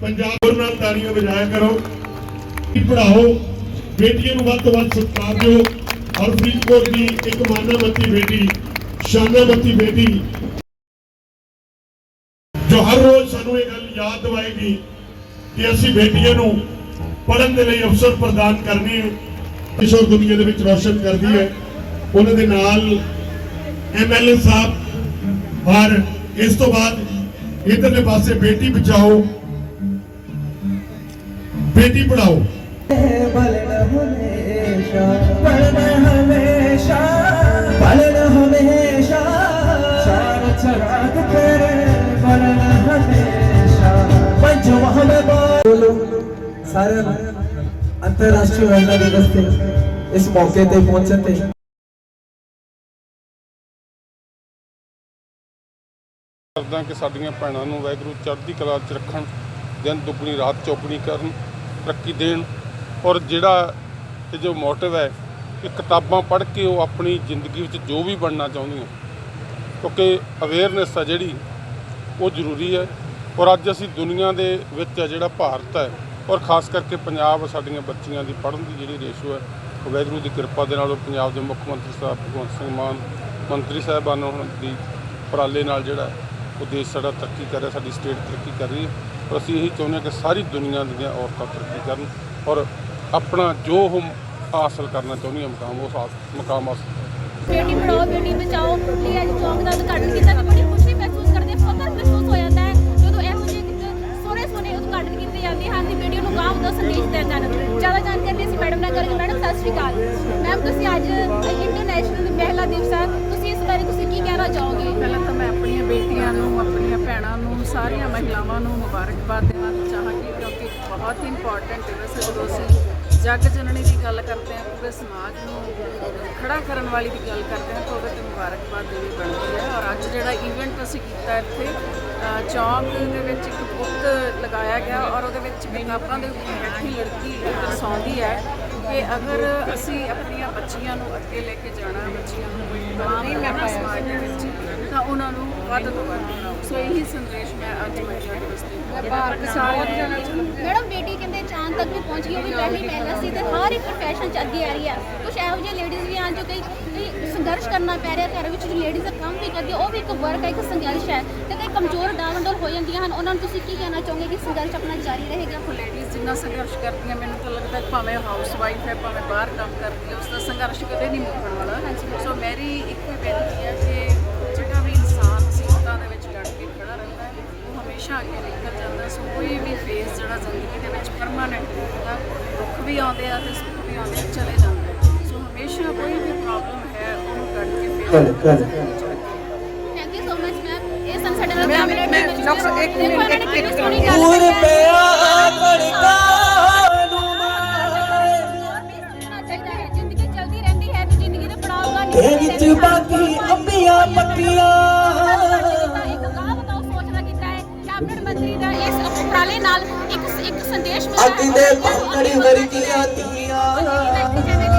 ਨਾਲ ਤਾੜੀਆਂ ਵਜਾਇਆ ਕਰੋ। ਕਿ ਪੜਾਓ ਬੇਟੀਆਂ ਨੂੰ ਵੱਧ ਤੋਂ ਵੱਧ ਸਤਿਕਾਰ ਦਿਓ। ਔਰ ਫਰੀਦਕੋਟ ਦੀ ਇੱਕ ਮਾਨਾਮਤੀ ਬੇਟੀ ਸ਼ਾਨਾਮਤੀ ਬੇਟੀ, ਜੋ ਹਰ ਰੋਜ਼ ਸਾਨੂੰ ਇਹ ਗੱਲ ਯਾਦ ਦਿਵਾਏਗੀ ਕਿ ਅਸੀਂ ਬੇਟੀਆਂ ਨੂੰ ਪੜ੍ਹਨ ਦੇ ਲਈ ਅਵਸਰ ਪ੍ਰਦਾਨ ਕਰਨੇ ਹੈ ਕਿਸ਼ੋਰ ਦੁਨੀਆ ਦੇ ਵਿੱਚ ਰੌਸ਼ਨ ਕਰਦੀ ਹੈ। ਉਹਨਾਂ ਦੇ ਨਾਲ ਐਮਐਲਏ ਸਾਹਿਬ ਔਰ ਇਸ ਤੋਂ ਬਾਅਦ ਇਧਰਲੇ ਪਾਸੇ ਬੇਟੀ ਬਚਾਓ। ਬੇਟੀ ਪੜਾਓ। ਬਲਨ ਹਮੇਸ਼ਾ ਬਲਨ ਹਮੇਸ਼ਾ ਬਲਨ ਹਮੇਸ਼ਾ ਚਾਰ ਚਰਾਗ ਤੇਰੇ ਇਸ ਮੌਕੇ ਤੇ ਪਹੁੰਚਣ ਤੇ ਕਿ ਸਾਡੀਆਂ ਭੈਣਾਂ ਨੂੰ ਵੈਗਰੂ ਚੜ੍ਹਦੀ ਕਲਾ 'ਚ ਰੱਖਣ ਦਿਨ ਦੁੱਗਣੀ ਰਾਤ ਚੌਗਣੀ ਕਰਨ। ਤਰੱਕੀ ਦੇਣ ਔਰ ਜਿਹੜਾ ਇਹ ਜੋ ਮੋਟਿਵ ਹੈ ਕਿ ਕਿਤਾਬਾਂ ਪੜ੍ਹ ਕੇ ਉਹ ਆਪਣੀ ਜ਼ਿੰਦਗੀ ਵਿੱਚ ਜੋ ਵੀ ਬਣਨਾ ਚਾਹੁੰਦੀਆਂ। ਕਿਉਂਕਿ ਅਵੇਅਰਨੈਸ ਆ ਜਿਹੜੀ, ਉਹ ਜ਼ਰੂਰੀ ਹੈ ਔਰ ਅੱਜ ਅਸੀਂ ਦੁਨੀਆ ਦੇ ਵਿੱਚ ਆ ਜਿਹੜਾ ਭਾਰਤ ਹੈ ਔਰ ਖਾਸ ਕਰਕੇ ਪੰਜਾਬ ਸਾਡੀਆਂ ਬੱਚੀਆਂ ਦੀ ਪੜ੍ਹਨ ਦੀ ਜਿਹੜੀ ਰੇਸ਼ੋ ਹੈ, ਉਹ ਵਾਹਿਗੁਰੂ ਦੀ ਕਿਰਪਾ ਦੇ ਨਾਲ ਔਰ ਪੰਜਾਬ ਦੇ ਮੁੱਖ ਮੰਤਰੀ ਸਾਹਿਬ ਭਗਵੰਤ ਸਿੰਘ ਮਾਨ, ਮੰਤਰੀ ਸਾਹਿਬਾਨ ਦੀ ਉਪਰਾਲੇ ਨਾਲ ਜਿਹੜਾ ਉਹ ਦੇਸ਼ ਸਾਡਾ ਤਰੱਕੀ ਕਰ ਰਿਹਾ, ਸਾਡੀ ਸਟੇਟ ਤਰੱਕੀ ਕਰ ਰਹੀ ਹੈ। ਔਰ ਅਸੀਂ ਇਹੀ ਚਾਹੁੰਦੇ ਹਾਂ ਕਿ ਸਾਰੀ ਦੁਨੀਆ ਦੀਆਂ ਔਰਤਾਂ ਤਰੱਕੀ ਕਰਨ ਔਰ ਆਪਣਾ ਜੋ ਉਹ ਹਾਸਲ ਕਰਨਾ ਚਾਹੁੰਦੀਆਂ ਮੁਕਾਮ, ਉਸ ਹਾਸ- ਮੁਕਾਮ ਹਾਸਲ ਬੇਟੀ ਪੜਾਓ, ਬੇਟੀ ਬਚਾਓ ਲਈ ਅੱਜ ਚੌਂਕ ਦਾ ਉਦਘਾਟਨ ਕੀਤਾ ਤੇ ਬੜੀ ਖੁਸ਼ੀ ਮਹਿਸੂਸ ਕਰਦੇ, ਫਖਰ ਮਹਿਸੂਸ ਹੋ ਜਾਂਦਾ ਹੈ ਜਦੋਂ ਇਹੋ ਜਿਹੇ ਕਿਤੇ ਸੋਹਣੇ ਸੋਹਣੇ ਉਦਘਾਟਨ ਕੀਤੇ ਜਾਂਦੇ ਹਨ ਤੇ ਬੇਟੀਆਂ ਨੂੰ ਗਾਂਵ ਦਾ ਸੰਦੇਸ਼ ਦਿੱਤਾ ਜਾਣ ਜ਼ਿਆਦਾ ਜਾਣਕਾਰੀ ਅਸੀਂ ਮੈਡਮ ਨਾਲ ਕਰਾਂਗੇ। ਮੈਡਮ, ਸਤਿ ਸ਼੍ਰੀ ਅਕਾਲ। ਮੈਮ, ਤੁਸੀਂ ਅੱਜ ਇੰਟਰਨੈਸ਼ਨਲ ਮਹਿਲਾ ਦਿਵਸ ਹੈ। ਤੁਸੀਂ ਇਸ ਬਾਰੇ ਤੁਸੀਂ ਕੀ ਕਹਿਣਾ ਚਾਹੋਗੇ? ਸਾਰੀਆਂ ਮਹਿਲਾਵਾਂ ਨੂੰ ਮੁਬਾਰਕਬਾਦ ਦੇਣਾ ਚਾਹਾਂਗੀ ਕਿਉਂਕਿ ਬਹੁਤ ਹੀ ਇੰਪੋਰਟੈਂਟ ਦਿਵਸ ਹੈ ਜਦੋਂ ਅਸੀਂ ਜੱਗ ਜਨਣੀ ਦੀ ਗੱਲ ਕਰਦੇ ਹਾਂ, ਪੂਰੇ ਸਮਾਜ ਨੂੰ ਖੜਾ ਕਰਨ ਵਾਲੀ ਦੀ ਗੱਲ ਕਰਦੇ ਹਾਂ, ਤਾਂ ਉਹਦੇ ਤੇ ਮੁਬਾਰਕਬਾਦ ਦੇਣੀ ਬਣਦੀ ਹੈ। ਔਰ ਅੱਜ ਜਿਹੜਾ ਇਵੈਂਟ ਅਸੀਂ ਕੀਤਾ ਇੱਥੇ ਚੌਂਕ ਦੇ ਵਿੱਚ ਇੱਕ ਬੁੱਕ ਲਗਾਇਆ ਗਿਆ ਔਰ ਉਹਦੇ ਵਿੱਚ ਕਿਤਾਬਾਂ ਦੇ ਉੱਪਰ ਬੈਠੀ ਲੜਕੀ ਦਰਸਾਉਂਦੀ ਹੈ ਕਿ ਅਗਰ ਅਸੀਂ ਆਪਣੀਆਂ ਬੱਚੀਆਂ ਨੂੰ ਅੱਗੇ ਲੈ ਕੇ ਜਾਣਾ, ਬੱਚੀਆਂ ਨੂੰ ਕੋਈ ਨਹੀਂ ਕਰਨਾ, ਸਮਾਜ ਦੇ ਵਿੱਚ ਤਾਂ ਉਹਨਾਂ ਨੂੰ ਵੱਧ ਤੋਂ ਵੱਧ ਸੋ ਇਹੀ ਸੰਦੇਸ਼ ਮੈਂ ਅੱਜ ਮਹਿਲਾ ਦਿਵਸ ਤੇ ਮੈਡਮ ਬੇਟੀ ਕਹਿੰਦੇ ਚਾਂਦ ਤੱਕ ਵੀ ਪਹੁੰਚ ਗਈ ਉਹ ਵੀ ਪਹਿਲੀ ਮਹਿਲਾ ਸੀ ਤੇ ਹਰ ਇੱਕ ਪ੍ਰੋਫੈਸ਼ਨ ਚ ਅੱਗੇ ਆ ਰਹੀ ਹੈ। ਕੁਝ ਇਹੋ ਜਿਹੇ ਲੇਡੀਜ਼ ਵੀ ਹਨ ਜੋ ਕਈ ਕਈ ਸੰਘਰਸ਼ ਕਰਨਾ ਪੈ ਰਿਹਾ ਘਰ ਵਿੱਚ ਜੋ ਲੇਡੀਜ਼ ਦਾ ਕੰਮ ਵੀ ਕਰਦੀ ਉਹ ਵੀ ਇੱਕ ਵਰਕ ਹੈ ਇੱਕ ਸੰਘਰਸ਼ ਹੈ। ਤੇ ਕਈ ਕਮਜ਼ੋਰ ਡਾਵਾਂਡੋਲ ਹੋ ਜਾਂਦੀਆਂ ਹਨ। ਉਹਨਾਂ ਨੂੰ ਤੁਸੀਂ ਕੀ ਕਹਿਣਾ ਚਾਹੋਗੇ ਕਿ ਸੰਘਰਸ਼ ਆਪਣਾ ਜਾਰੀ ਰਹੇਗਾ? ਲੇਡੀਜ਼ ਜਿੰਨਾ ਸੰਘਰਸ਼ ਕਰਦੀਆਂ ਮੈਨੂੰ ਤਾਂ ਲੱਗਦਾ ਭਾਵੇਂ ਹਾਊਸ ਵਾਈਫ ਹੈ ਭਾਵੇਂ ਬਾਹਰ ਕੰਮ ਕਰਦੀ ਹੈ ਉਸ ਦਾ ਸੰਘਰਸ਼ ਕਦੇ ਨਹੀਂ ਮੁੱਕਣ ਵਾਲਾ। ਸੋ ਮੇਰੀ ਇੱਕੋ ਹੀ ਬੇਨਤੀ ਹੈ ਕਿ ਹਮੇਸ਼ਾ ਅੱਗੇ ਨਿਕਲ ਜਾਂਦਾ ਸੋ ਕੋਈ ਵੀ ਫੇਸ ਜਿਹੜਾ ਜ਼ਿੰਦਗੀ ਦੇ ਵਿੱਚ ਪਰਮਾਨੈਂਟ ਹੁੰਦਾ ਦੁੱਖ ਵੀ ਆਉਂਦੇ ਆ ਤੇ ਸੁੱਖ ਵੀ ਆਉਂਦੇ ਆ, ਚਲੇ ਜਾਂਦੇ ਆ। ਸੋ ਹਮੇਸ਼ਾ ਕੋਈ ਵੀ ਪ੍ਰੋਬਲਮ ਹੈ ਉਹਨੂੰ ਕੱਢ ਕੇ ਕਰ- ਕਰ। Face thank you so much ma'am ਇਹ ਸਨ ਸਾਡੇ ਨਾਲ ਕੈਮਰੇ ਮੈਂ ਡਾਕਟਰ ਇੱਕ ਮਿੰਟ, ਇੱਕ- ਗੱਲ ਪੂਰ। ਪਿਆ ਕਣਕਾਂ ਨੂੰ ਹੋਣਾ ਚਾਹੀਦਾ ਹੈ ਜ਼ਿੰਦਗੀ ਚਲਦੀ ਰਹਿੰਦੀ ਹੈ ਤੇ ਜ਼ਿੰਦਗੀ ਦੇ ਪੜਾਅ ਦਾ ਤੇ ਵਿੱਚ ਬਾਕੀ ਅੰਬੀਆਂ ਪੱਕੀਆਂ ਉਪਰਾਲੇ ਨਾਲ ਇੱਕ ਇੱਕ ਸੰਦੇਸ਼ ਮਿਲਿਆ ਅੱਗ ਦੇ ਪੰਖੜੀ ਵਰਗੀਆਂ ਤੀਆਂ